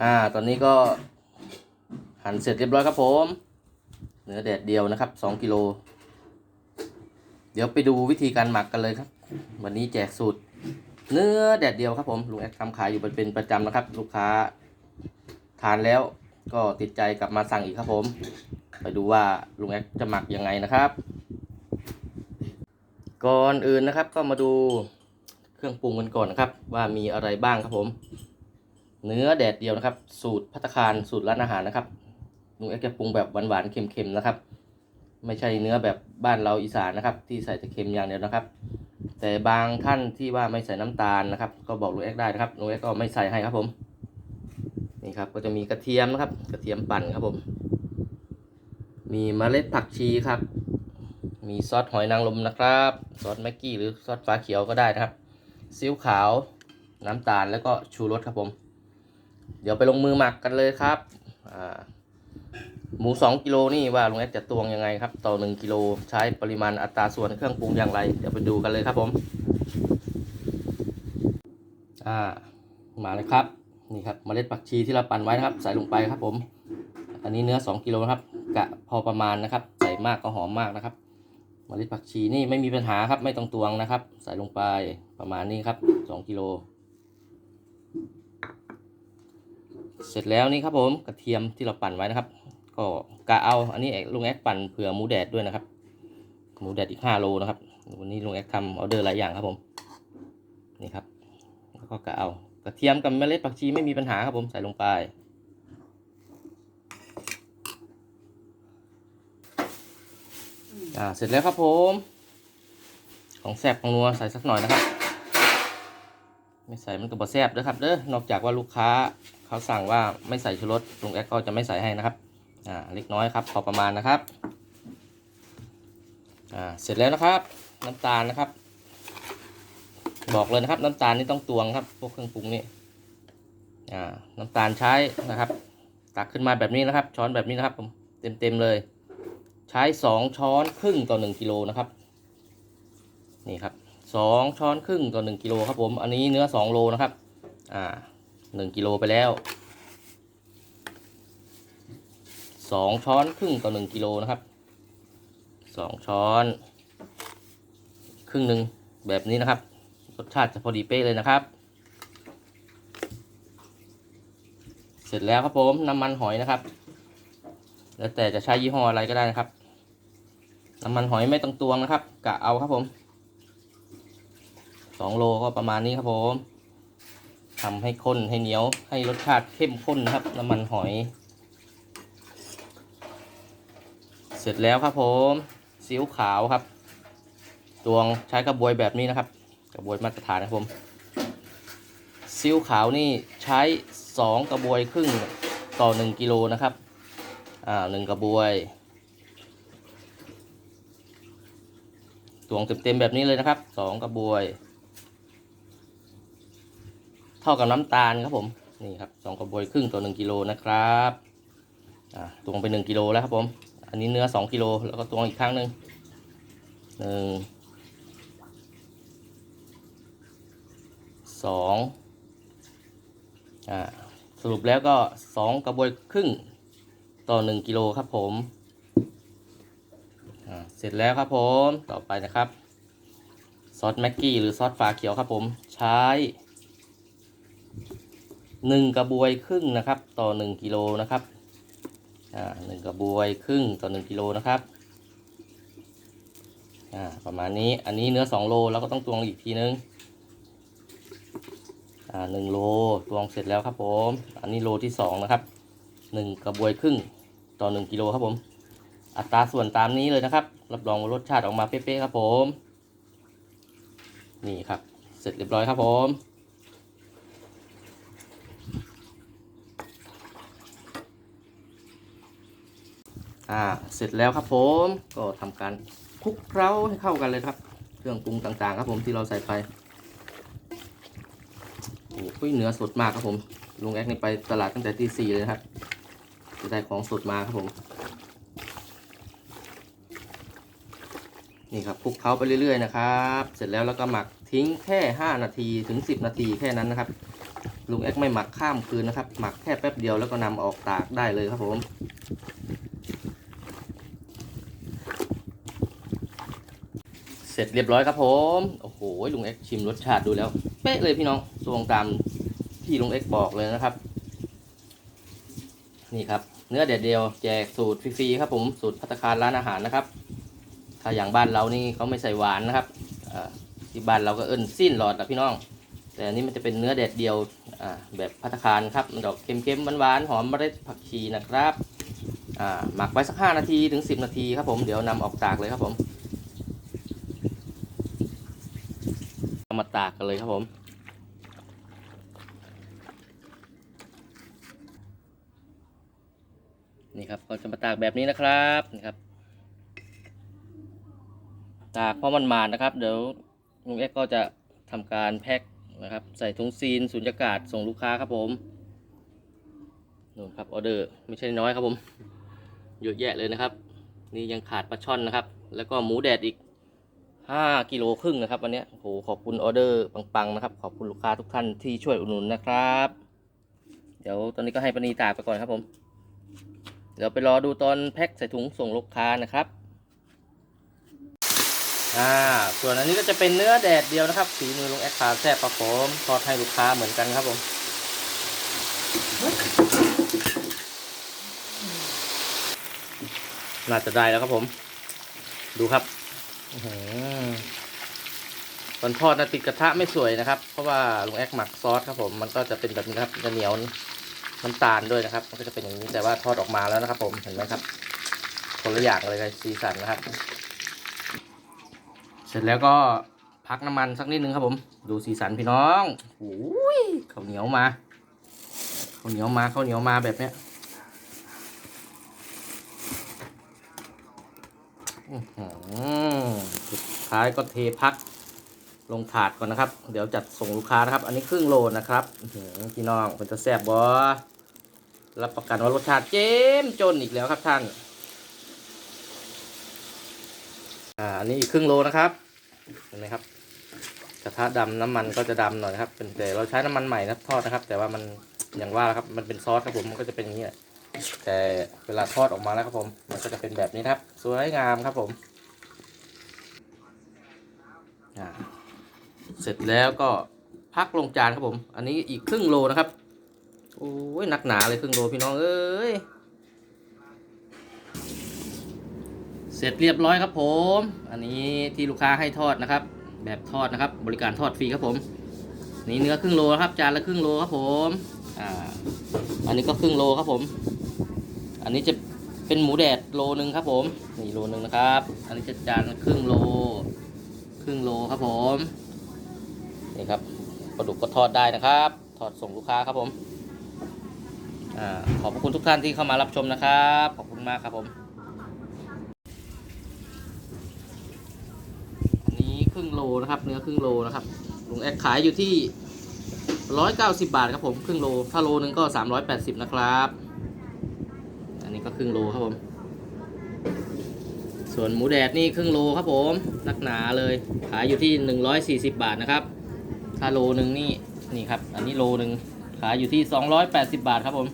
อ่า ตอนนี้ก็หั่นเสร็จเรียบร้อยครับผม เนื้อแดดเดียวนะครับสองกิโล เดี๋ยวไปดูวิธีการหมักกันเลยครับ วันนี้แจกสูตร เนื้อแดดเดียวครับผม ลุงแอคทำขายอยู่เป็นประจำนะครับ ลูกค้าทานแล้วก็ติดใจกลับมาสั่งอีกครับผม ไปดูว่าลุงแอคจะหมักยังไงนะครับ ก่อนอื่นนะครับก็มาดูเครื่องปรุงกันก่อนนะครับ ว่ามีอะไรบ้างครับผม เนื้อแดดเดียวนะครับ สูตรพัตคารสูตรร้านอาหารนะครับลุงเอ็กจะปรุงแบบหวานๆเค็มๆนะครับ ไม่ใช่เนื้อแบบบ้านเราอีสานนะครับ ที่ใส่แต่เค็มอย่างเดียวนะครับ แต่บางท่านที่ว่าไม่ใส่น้ำตาลนะครับ ก็บอกลุงเอ็กได้นะครับลุงเอ็กก็ไม่ใส่ให้ครับผมนี่ครับก็จะมีกระเทียมนะครับ กระเทียมปั่นครับผม มีเมล็ดผักชีครับ มีซอสหอยนางรมนะครับซอสแม็กกี้หรือซอสฟ้าเขียวก็ได้นะครับซีอิ๊วขาว น้ำตาลแล้วก็ชูรสครับผม เดี๋ยวไปลงมือหมักกันเลยครับหมูสองกิโลนี่ว่าลุงแอดจะตวงยังไงครับ ต่อหนึ่งกิโลใช้ปริมาณอัตราส่วนเครื่องปรุงอย่างไร เดี๋ยวไปดูกันเลยครับผม อ่า มาเลยครับ นี่ครับเมล็ดผักชีที่เราปั่นไว้นะครับ ใส่ลงไปครับผม อันนี้เนื้อ 2 กิโลนะครับกะพอประมาณนะครับ ใส่มากก็หอมมากนะครับเมล็ดผักชีนี่ไม่มีปัญหาครับ ไม่ต้องตวงนะครับ ใส่ลงไปประมาณนี้ครับ 2 กิโล เสร็จแล้วนี่ครับผมกระเทียมที่เราปั่นไว้นะครับ ก็กะเอาอันนี้ลุงแอกปั่นเผื่อหมูแดดด้วยนะครับ หมูแดดอีก5โลนะครับวันนี้ลุงแอกทำออเดอร์หลายอย่างครับผมนี่ครับแล้วก็กะเอากระเทียมกับเมล็ดผักชีไม่มีปัญหาครับผมใส่ลงไปอ่าเสร็จแล้วครับผม ของแซบของนัวใส่สักหน่อยนะครับ ไม่ใส่มันก็บ่แซบเด้อครับเด้อนอกจากว่าลูกค้า เขาสั่งว่าไม่ใส่ชูรสลุงแอคก็จะไม่ใส่ให้นะครับอ่าเล็กน้อยครับพอประมาณนะครับอ่าเสร็จแล้วนะครับ น้ำตาลนะครับ บอกเลยนะครับ น้ำตาลนี่ต้องตวงครับ พวกเครื่องปรุงนี่อ่าน้ำตาลใช้นะครับ ตักขึ้นมาแบบนี้นะครับ ช้อนแบบนี้นะครับผมเต็มเต็มๆเลย ใช้สองช้อนครึ่งต่อหนึ่งกิโลนะครับนี่ครับสองช้อนครึ่งต่อหนึ่งกิโลครับผมอันนี้เนื้อสองโลนะครับอ่า หนึ่งกิโลไปแล้วสองช้อนครึ่งต่อหนึ่งกิโลนะครับสองช้อน ครึ่งหนึ่งแบบนี้นะครับ รสชาติจะพอดีเป๊ะเลยนะครับ เสร็จแล้วครับผมน้ำมันหอยนะครับ แล้วแต่จะใช้ยี่ห้ออะไรก็ได้นะครับ น้ำมันหอยไม่ต้องตวงนะครับกะเอาครับผมสองโลก็ประมาณนี้ครับผม ทำให้ข้นให้เหนียวให้รสชาติเข้มข้นนะครับ น้ำมันหอย เสร็จแล้วครับผมซีอิ๊วขาวครับตวงใช้กระบวยแบบนี้นะครับ กระบวยมาตรฐานนะครับผมซีอิ๊วขาวนี่ใช้สองกระบวยครึ่งต่อหนึ่งกิโลนะครับอ่าหนึ่งกระบวยตวงเต็มๆแบบนี้เลยนะครับสองกระบวย เท่ากับน้ำตาลครับผมนี่ครับสองกระบวยครึ่งต่อหนึ่งกิโลนะครับอ่าตวงไปหนึ่งกิโลแล้วครับผม อันนี้เนื้อสองกิโลแล้วก็ตวงอีกครั้งหนึ่งหนึ่งสองอ่าสรุปแล้วก็สองกระบวยครึ่งต่อหนึ่งกิโลครับผมอ่าเสร็จแล้วครับผมต่อไปนะครับซอสแม็กกี้หรือซอสฝาเขียวครับผมใช้ หนึ่งกระบวยครึ่งนะครับ ต่อหนึ่งกิโลนะครับอ่าหนึ่งกระบวยครึ่งต่อหนึ่งกิโลนะครับอ่าประมาณนี้อันนี้เนื้อสองโลเราก็ต้องตวงอีกทีนึงอ่าหนึ่งโลตวงเสร็จแล้วครับผม อันนี้โลที่สองนะครับหนึ่งกระบวยครึ่งต่อหนึ่งกิโลครับผม อัตราส่วนตามนี้เลยนะครับ รับรองว่ารสชาติออกมาเป๊ะๆครับผม นี่ครับ เสร็จเรียบร้อยครับผม อ่าเสร็จแล้วครับผมก็ทำการคลุกเคล้าให้เข้ากันเลยครับ เครื่องปรุงต่างๆ ครับผมที่เราใส่ไปโอ้ยเนื้อสดมากครับผมลุงแอ๊กนี่ไปตลาดตั้งแต่ที่สี่เลยนะครับจะได้ของสดมาครับผม นี่ครับคลุกเคล้าไปเรื่อยๆนะครับ เสร็จแล้วแล้วก็หมักทิ้งแค่ 5 นาทีถึง 10 นาทีแค่นั้นนะครับลุงเอ็กไม่หมักข้ามคืนนะครับ หมักแค่แป๊บเดียวแล้วก็นำออกตากได้เลยครับผม เสร็จเรียบร้อยครับผม โอ้โห ลุงเอ็กชิมรสชาติดูแล้ว เป๊ะเลยพี่น้องตรงตามที่ลุงเอ็กบอกเลยนะครับ นี่ครับ เนื้อเด็ดเดียวแจกสูตรฟรีๆครับผมสูตรพัตคารร้านอาหารนะครับ ถ้าอย่างบ้านเรานี่เขาไม่ใส่หวานนะครับที่บ้านเราก็เอิ้นสิ้นหลอดนะพี่น้อง แต่อันนี้มันจะเป็นเนื้อแดดเดียวแบบพัตคารครับมันดอกเค็มๆหวานๆหอมเมล็ดผักชีนะครับหมักไว้สัก 5 นาทีถึง 10 นาทีครับผมเดี๋ยวนำออกตากเลยครับผม เอามาตากกันเลยครับผม นี่ครับก็จะมาตากแบบนี้นะครับนี่ครับ ตากเพราะมันมานะครับ เดี๋ยวลุงเอ็กก็จะทำการแพ็คนะครับ ใส่ถุงซีนสุญญากาศส่งลูกค้าครับผมนู่นครับออเดอร์ไม่ใช่น้อยครับผมเยอะแยะเลยนะครับ นี่ยังขาดปลาช่อนนะครับ แล้วก็หมูแดดอีก 5กิโลครึ่งนะครับวันนี้โอ้โหขอบคุณออเดอร์ปังๆนะครับ ขอบคุณลูกค้าทุกท่านที่ช่วยอุดหนุนนะครับ เดี๋ยวตอนนี้ก็ให้ปณีตากไปก่อนครับผม เดี๋ยวไปรอดูตอนแพ็คใส่ถุงส่งลูกค้านะครับอ่าส่วนอันนี้ก็จะเป็นเนื้อแดดเดียวนะครับสีมือลุงแอคคาแซ่บประโคมทอดให้ลูกค้าเหมือนกันครับผมน่าจะได้แล้วครับผม ดูครับ ตอนทอดนะติดกระทะไม่สวยนะครับ เพราะว่าลุงแอคหมักซอสครับผมมันก็จะเป็นแบบนี้ครับจะเหนียวน้ำตาลด้วยนะครับ มันก็จะเป็นอย่างนี้แต่ว่าทอดออกมาแล้วนะครับ ผมเห็นไหมครับคนละอย่างเลยครับสีสันนะครับ เสร็จแล้วก็พักน้ำมันสักนิดนึงครับผม ดูสีสันพี่น้องโอ้ยข้าวเหนียวมาข้าวเหนียวมาข้าวเหนียวมาแบบเนี้ยอื้อหือ ท้ายก็เทพักลงถาดก่อนนะครับ เดี๋ยวจัดส่งลูกค้านะครับ อันนี้ครึ่งโลนะครับพี่น้องเป็นจะแซ่บบอรับประกันว่ารสชาติเจ้มจนอีกแล้วครับท่าน อ่าอันนี้อีกครึ่งโลนะครับเห็นไหมครับกระทะดำน้ำมันก็จะดำหน่อยนะครับ เป็นแต่เราใช้น้ำมันใหม่นะทอดนะครับ แต่ว่ามันอย่างว่าครับมันเป็นซอสครับผมมันก็จะเป็นอย่างนี้แหละแต่เวลาทอดออกมาแล้วครับผม มันก็จะเป็นแบบนี้ครับ สวยงามครับผม เสร็จแล้วก็พักลงจานครับผม อันนี้อีกครึ่งโลนะครับ โอ้ยหนักหนาเลยครึ่งโลพี่น้องเอ้ย เสร็จเรียบร้อยครับผม อันนี้ที่ลูกค้าให้ทอดนะครับ แบบทอดนะครับ บริการทอดฟรีครับผม นี่เนื้อครึ่งโลครับ จานละครึ่งโลครับผม อ่า อันนี้ก็ครึ่งโลครับผม อันนี้จะเป็นหมูแดดโลนึงครับผม นี่โลนึงนะครับ อันนี้จะจานละครึ่งโล ครึ่งโลครับผมนี่ครับปลาดุกก็ทอดได้นะครับ ทอดส่งลูกค้าครับผมอขอบพระคุณทุกท่านที่เข้ามารับชมนะครับ ขอบคุณมากครับผมอันนี้ครึ่งโลนะครับ เนื้อครึ่งโลนะครับลุงแอดขายอยู่ที่ร้อยเก้าสิบาทครับผมครึ่งโล ถ้าโลนึงก็สามร้อยแปดสิบนะครับ อันนี้ก็ครึ่งโลครับผม ส่วนหมูแดดนี่ครึ่งโลครับผมนักหนาเลยขายอยู่ที่หนึ่งร้อยสี่สิบาทนะครับถ้าโลหนึ่งนี่นี่ครับ อันนี้โลหนึ่งขายอยู่ที่สองร้อยแปดสิบาทครับผม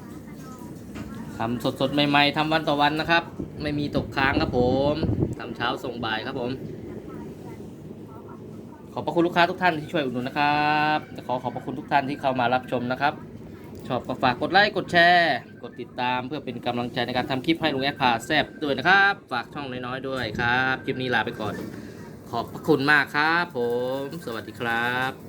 ทำสดๆ ใหม่ๆทำวันต่อวันนะครับ ไม่มีตกค้างครับผมทำเช้าส่งบ่ายครับผม ขอบพระคุณลูกค้าทุกท่านที่ช่วยอุดหนุนนะครับขอขอบพระคุณทุกท่านที่เข้ามารับชมนะครับ ชอบก็ฝากกดไลค์กดแชร์ กดติดตามเพื่อเป็นกำลังใจในการทำคลิปให้ลุงแอดพาแซบด้วยนะครับ ฝากช่องน้อยๆด้วยครับ คลิปนี้ลาไปก่อน ขอบพระคุณมากครับผม สวัสดีครับ